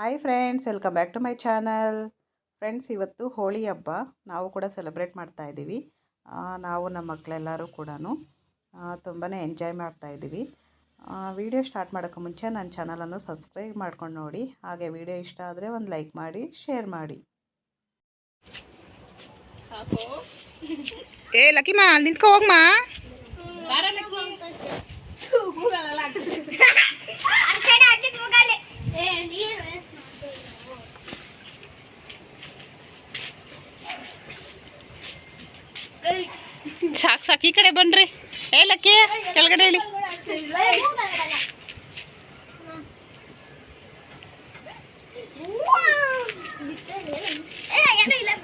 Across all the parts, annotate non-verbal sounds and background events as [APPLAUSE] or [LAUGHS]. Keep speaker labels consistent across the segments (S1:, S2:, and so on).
S1: Hi friends welcome back to my channel friends ಇವತ್ತು ಹೋಳಿ ಹಬ್ಬ. ನಾವು ಕೂಡ ಸೆಲೆಬ್ರೇಟ್ ಮಾಡ್ತಾ ಇದ್ದೀವಿ. ನಾವು ನಮ್ಮ ಮಕ್ಕಳೆಲ್ಲರೂ ಕೂಡ ತುಂಬಾ ಎಂಜಾಯ್ ಮಾಡ್ತಾ ಇದ್ದೀವಿ. ವಿಡಿಯೋ ಸ್ಟಾರ್ಟ್ ಮಾಡೋಕ್ಕೆ ಮುಂಚೆ ನನ್ನ ಚಾನಲನ್ನು ಸಬ್ಸ್ಕ್ರೈಬ್ ಮಾಡ್ಕೊಂಡು ನೋಡಿ. ಹಾಗೆ ವಿಡಿಯೋ ಇಷ್ಟ ಆದರೆ ಒಂದು ಲೈಕ್ ಮಾಡಿ ಶೇರ್ ಮಾಡಿ. ಏ ಲಕ್ಕಿಮ್ಮ ಅಲ್ಲಿ ನಿಂತ್ಕೊ ಹೋಗ್ಮಾ. ಸಾಕು ಸಾಕು ಈ ಕಡೆ ಬನ್ರಿ. ಏ ಲಕ್ಕಿ ಕೆಳಗಡೆ ಹೇಳಿ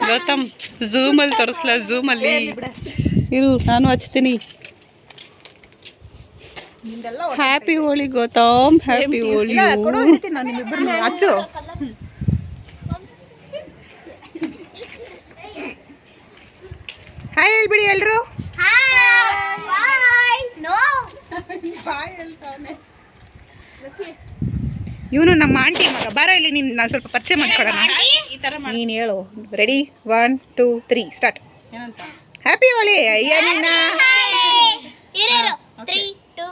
S1: ಗೌತಮ್ ಝೂಮಲ್ಲಿ ತೋರಿಸ್ಲ ಝೂಮಲ್ಲಿ ಇರು ನಾನು ಹಚ್ತೀನಿ. ಹ್ಯಾಪಿ ಹೋಳಿ ಗೌತಮ್ ಹ್ಯಾಪಿ ಹೋಳಿ ಹಚ್ಚು. ಹಾಯ್ ಹೇಳ್ಬಿಡಿ ಎಲ್ರು? ಇವನು ನಮ್ಮ ಆಂಟಿ ಮಗ. ಬಾರೋ ಇಲ್ಲಿ ನೀನು ನಾನು ಸ್ವಲ್ಪ ಪರಿಚಯ ಮಾಡ್ಕೊಡೋಣ. ನೀನು ಹೇಳು. Ready one two three start happy Holi ಅಯ್ಯ ನಿನ್ನ.
S2: ತ್ರೀ two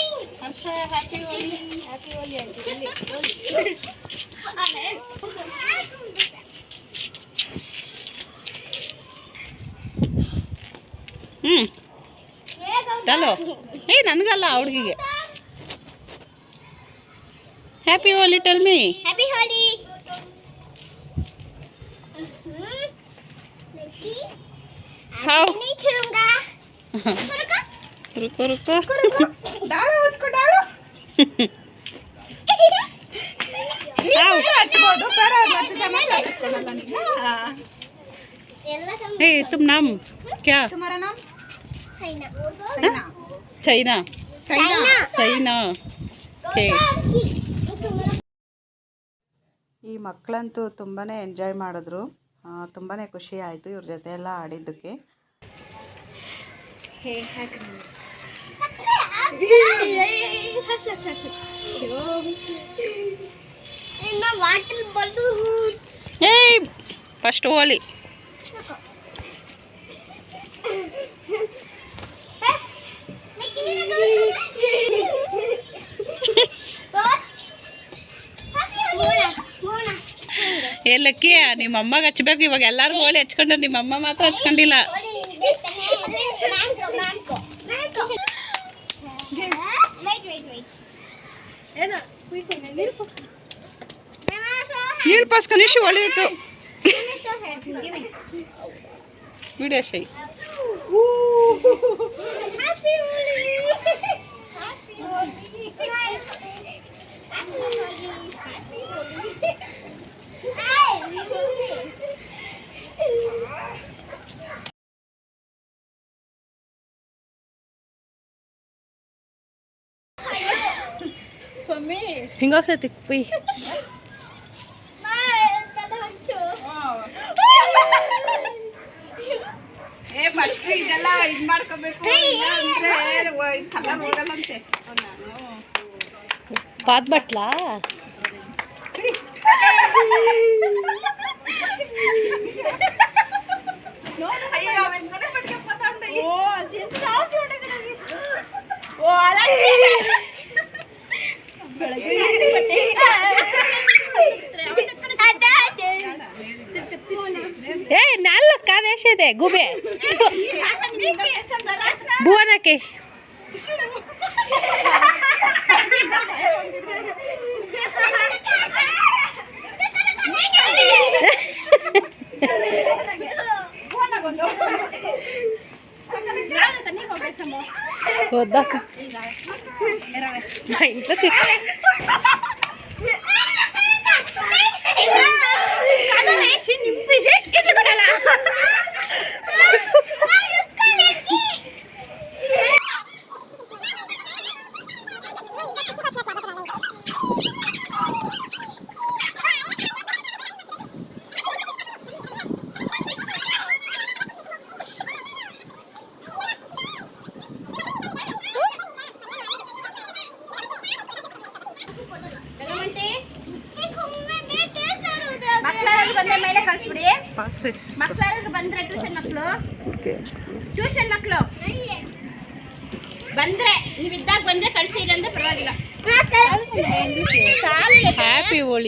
S1: ಹ್ಞೂ ಚಲೋ ಏ ನನಗಲ್ಲ ಹುಡುಗಿಗೆ happy Holi tell me
S2: happy Holi
S1: how
S2: ಚುರುಂಗ
S1: ರುಕೋ ರುಕೋ
S2: ಎಲ್ಲ
S1: ಏ ತುಮ್ ನಮ್? ಕ್ಯಾ
S2: Saina.
S1: China
S2: Saina?
S1: Saina. Okay
S2: okay.
S1: ಈ ಮಕ್ಕಳಂತೂ ತುಂಬಾ ಎಂಜಾಯ್ ಮಾಡಿದ್ರು. ತುಂಬಾ ಖುಷಿ ಆಯಿತು ಇವ್ರ ಜೊತೆ ಎಲ್ಲ ಆಡಿದ್ದಕ್ಕೆ. ಫಸ್ಟ್ ಹೋಲಿ. ಏ ಲಕ್ಕಿ ನಿಮ್ಮ ಅಮ್ಮಗೆ ಹಚ್ಬೇಕು ಇವಾಗ ಎಲ್ಲರೂ ಹೋಳಿ ಹಚ್ಕೊಂಡ್ರೆ ನಿಮ್ಮ ಅಮ್ಮ ಮಾತ್ರ ಹಚ್ಕೊಂಡಿಲ್ಲ. ನೀರು ಪಾಸ್ಕ Nishu Good me. Good
S2: as she. Happy Happy Happy for me. Hang
S1: up sa tikpi. First ಇದೆಲ್ಲ ಇದು ಮಾಡ್ಕೋಬೇಕು ಅಂದ್ರೆ ಕಲರ್ ಹೋಗಲ್ಲಂತೆ
S3: ಬಾತ್ ಬಟ್ಲಾ
S1: ಅಯ್ಯೋ ಅವೆಂದರೆ ಪಟ್ಕೊಂಡ್
S3: ಓ ಏ ನಾಲ್ಕು ಆದೇಶ ಇದೆ ಗುಬೆ ఎక్కే వద్దాక మా ఇంట్లో ಮಕ್ಕಳು
S2: ಬಂದ ಮೇಲೆ
S3: ಕಳಿಸ್ಬಿಡಿ ಮಕ್ಕಳು ಬಂದ್ರೆ ಟ್ಯೂಷನ್ ಮಕ್ಕಳು ಟ್ಯೂಷನ್ ಮಕ್ಕಳು ಬಂದ್ರೆ ನೀವು ಇದ್ದಾಗ ಬಂದ್ರೆ ಕಳಿಸಿ ಅಂತ ಪರವಾಗಿಲ್ಲ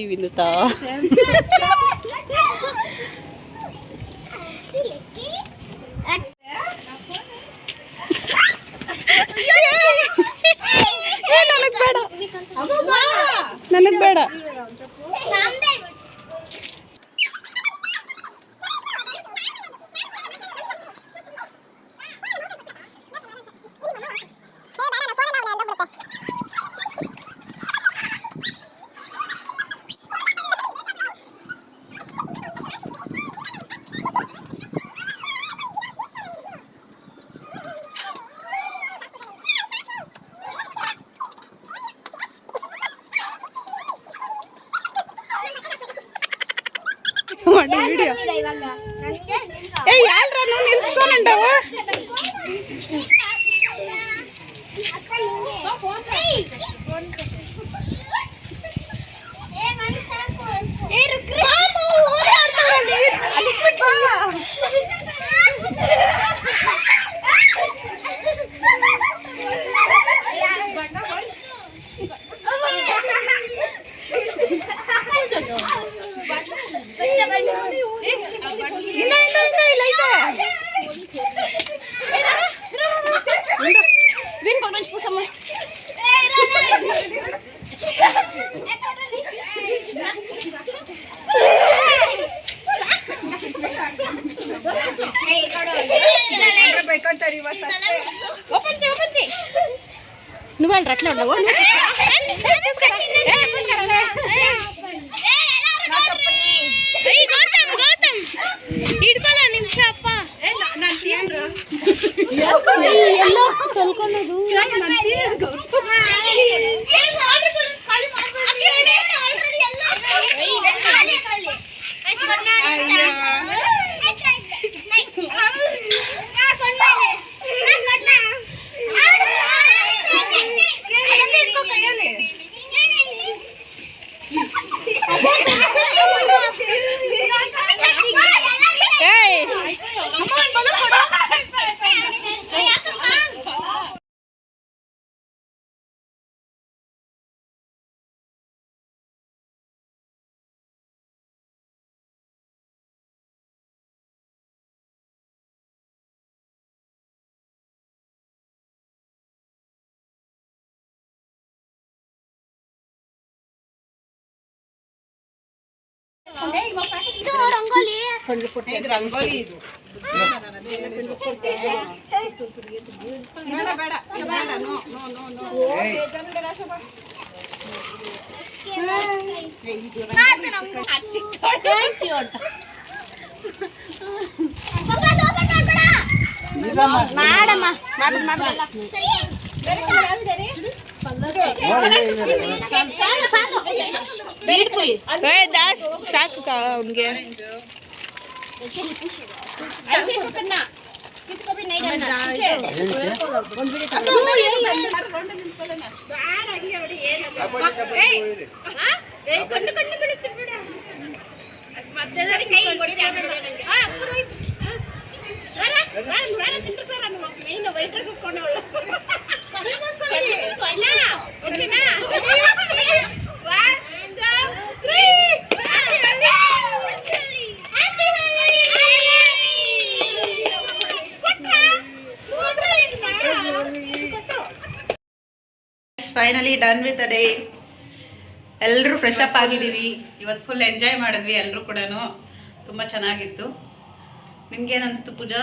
S1: ವಿನುತಾ ಬೇಡ ನನಗೆ ಬೇಡ. ಮಾಡು ವಿಡಿಯೋ ಏ ಯಾರ ನಿಲ್ಸ್ಕೊಂಡವ ಇನ್ನ
S3: నువ్వు వాళ్ళు అట్లా ఉండవు
S2: గౌతమ్ గౌతమ్
S1: ಇದು ರಂಗೋಲಿ. ಇದು ಬೇಡ ಬೇಡ ಇದು ಬೇಡ. No no no no.
S3: ಮಾಡಮ್ಮ. ಮಾಡ ದಾಸ್ ಸಾಕು ಅವನಿಗೆ
S2: ಕಣ್ಣು ಕಣ್ಣು ಬಿಡುತ್ತೆ ಬಿಡ
S3: ಮತ್ತೆ
S1: finally done with a day ಎಲ್ಲರೂ ಫ್ರೆಶ್ ಅಪ್ ಆಗಿದ್ದೀವಿ. ಇವತ್ತು ಫುಲ್ ಎಂಜಾಯ್ ಮಾಡಿದ್ವಿ ಎಲ್ಲರೂ ಕೂಡ ತುಂಬ ಚೆನ್ನಾಗಿತ್ತು. ನಿಮ್ಗೇನು ಅನಿಸ್ತು ಪೂಜಾ?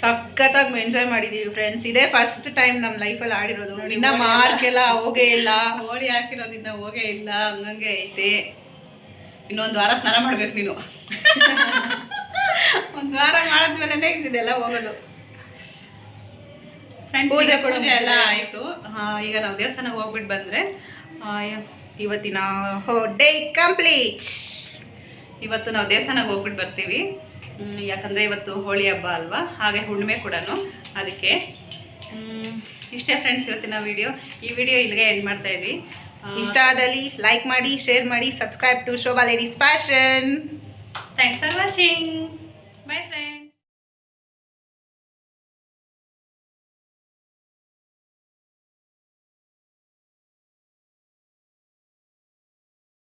S1: ಸಖತ್ತಾಗಿ ಎಂಜಾಯ್ ಮಾಡಿದ್ದೀವಿ ಫ್ರೆಂಡ್ಸ್ ಇದೇ ಫಸ್ಟ್ ಟೈಮ್ ನಮ್ಮ ಲೈಫಲ್ಲಿ ಆಡಿರೋದು. ಇನ್ನ ಮಾರ್ಕ್ ಎಲ್ಲ ಹೋಗೇ ಇಲ್ಲ. ಹೋಳಿ ಹಾಕಿರೋದ್ರಿಂದ ಹೋಗೇ ಇಲ್ಲ. ಹಂಗಂಗೆ ಐತೆ. ಇನ್ನೊಂದು ವಾರ ಸ್ನಾನ ಮಾಡ್ಬೇಕು ನೀನು. [LAUGHS] ಒಂದು ವಾರ ಮಾಡಿದ್ಮೇಲೆ ಇದೆಲ್ಲ ಹೋಗೋದು. ಪೂಜೆ ಪೂಜೆ ಎಲ್ಲ ಆಯಿತು. ಈಗ ನಾವು ದೇವಸ್ಥಾನಕ್ಕೆ ಹೋಗ್ಬಿಟ್ಟು ಬಂದರೆ ಇವತ್ತಿನ ಡೇ ಕಂಪ್ಲೀಟ್. ಇವತ್ತು ನಾವು ದೇವಸ್ಥಾನಕ್ಕೆ ಹೋಗ್ಬಿಟ್ಟು ಬರ್ತೀವಿ. ಯಾಕಂದರೆ ಇವತ್ತು ಹೋಳಿ ಹಬ್ಬ ಅಲ್ವಾ? ಹಾಗೆ ಹುಣ್ಣಿಮೆ ಕೂಡ ಅದಕ್ಕೆ ಇಷ್ಟೇ ಫ್ರೆಂಡ್ಸ್ ಇವತ್ತಿನ ವಿಡಿಯೋ ಈ ವಿಡಿಯೋ ಇಲ್ಲಿಗೆ ಎಂಡ್ ಮಾಡ್ತಾ ಇದ್ವಿ. ಇಷ್ಟ ಆದಲ್ಲಿ ಲೈಕ್ ಮಾಡಿ ಶೇರ್ ಮಾಡಿ subscribe to Shobha ladies fashion
S4: thanks for watching bye friends